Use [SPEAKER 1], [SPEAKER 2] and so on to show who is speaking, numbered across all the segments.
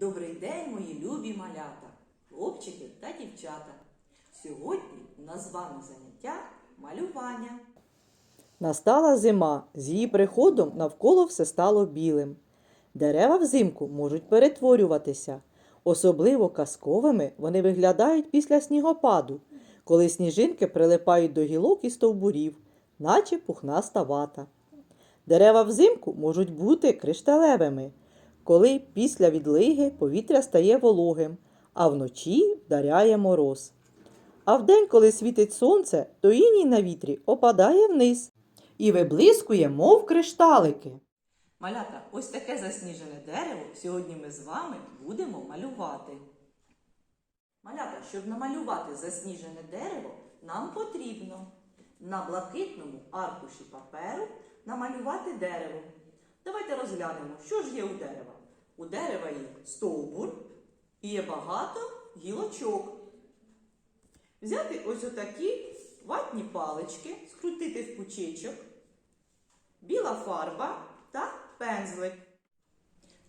[SPEAKER 1] Добрий день, мої любі малята, хлопчики та дівчата. Сьогодні у нас з вами заняття малювання.
[SPEAKER 2] Настала зима, з її приходом навколо все стало білим. Дерева взимку можуть перетворюватися. Особливо казковими вони виглядають після снігопаду, коли сніжинки прилипають до гілок і стовбурів, наче пухнаста вата. Дерева взимку можуть бути кришталевими, коли після відлиги повітря стає вологим, а вночі вдаряє мороз. А вдень, коли світить сонце, то іній на вітрі опадає вниз і виблискує, мов кришталики.
[SPEAKER 1] Малята, ось таке засніжене дерево сьогодні ми з вами будемо малювати. Малята, щоб намалювати засніжене дерево, нам потрібно на блакитному аркуші паперу намалювати дерево. Давайте розглянемо, що ж є у дерева. У дерева є стовбур і є багато гілочок. Взяти ось отакі ватні палички, скрутити в пучечок, біла фарба та пензлик.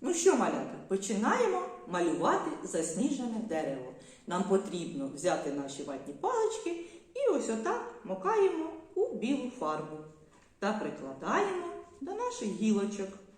[SPEAKER 1] Ну що, малята, починаємо малювати засніжене дерево. Нам потрібно взяти наші ватні палички і ось отак макаємо у білу фарбу та прикладаємо до наших гілочок.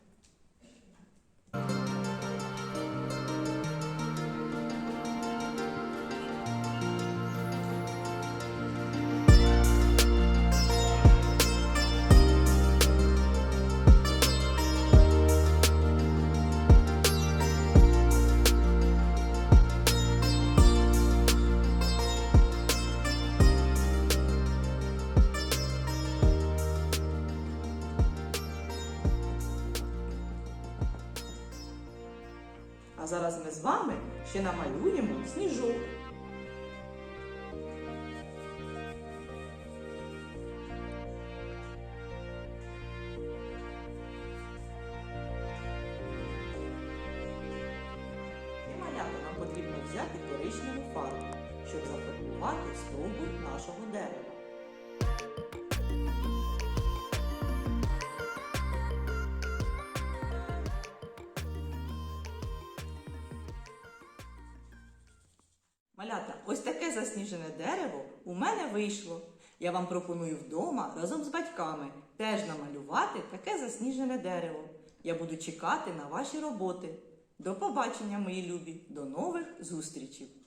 [SPEAKER 1] А зараз ми з вами ще намалюємо сніжок. Потрібно взяти коричневу фарбу, щоб зафарбувати стовбур нашого дерева. Малята, ось таке засніжене дерево у мене вийшло. Я вам пропоную вдома разом з батьками теж намалювати таке засніжене дерево. Я буду чекати на ваші роботи. До побачення, мої любі, до нових зустрічей!